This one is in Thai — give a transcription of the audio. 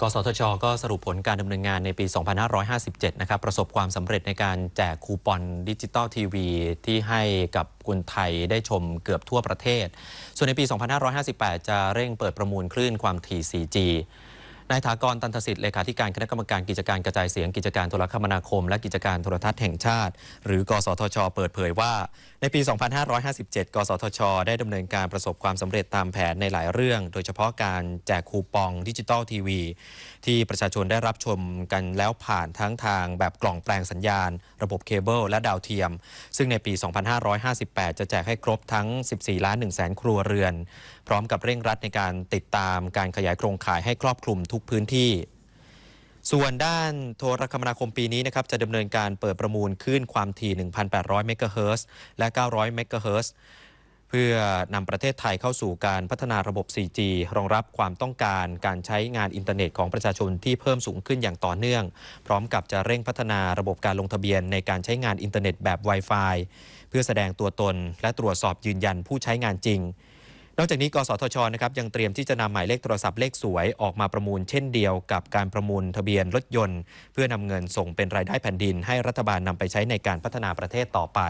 กสทช ก็สรุปผลการดำเนินงานในปี 2557 นะครับ ประสบความสำเร็จในการแจกคูปองดิจิตอลทีวีที่ให้กับคนไทยได้ชมเกือบทั่วประเทศ ส่วนในปี 2558 จะเร่งเปิดประมูลคลื่นความถี่ 4G นายถากรตันทสิทธิ์เลขาธิการคณะกรรมการกิจการกระจายเสียงกิจการโทรคมนาคม และกิจการโทรทัศน์แห่งชาติ หรือกสทช เปิดเผยว่า ในปี 2557 กสทช ได้ดำเนินการประสบความสำเร็จตามแผนในหลายเรื่อง โดยเฉพาะการแจกคูปองดิจิตอลทีวี ที่ประชาชนได้รับชมกันแล้วผ่านทั้งทางแบบกล่องแปลงสัญญาณ ระบบเคเบิลและดาวเทียม ซึ่งในปี 2558 จะแจกให้ครบทั้ง 14 ล้าน1แสนครัวเรือน พร้อมกับเร่งรัดในการติดตามการขยายโครงข่ายให้ครอบคลุมทุกพื้นที่ ส่วนด้านโทรคมนาคมปีนี้นะครับจะดำเนินการเปิดประมูลคลื่นความถี่ 1,800 เมกะเฮิรตซ์และ 900 เมกะเฮิรตซ์เพื่อนำประเทศไทยเข้าสู่การพัฒนาระบบ 4G รองรับความต้องการการใช้งานอินเทอร์เน็ตของประชาชนที่เพิ่มสูงขึ้นอย่างต่อเนื่อง พร้อมกับจะเร่งพัฒนาระบบการลงทะเบียนในการใช้งานอินเทอร์เน็ตแบบ Wi-Fi เพื่อแสดงตัวตนและตรวจสอบยืนยันผู้ใช้งานจริง นอกจากนี้กสทชนะครับยังเตรียมที่จะนำหมายเลขโทรศัพท์เลขสวยออกมาประมูลเช่นเดียวกับการประมูลทะเบียนรถยนต์ เพื่อนำเงินส่งเป็นรายได้แผ่นดิน ให้รัฐบาลนำไปใช้ในการพัฒนาประเทศต่อไป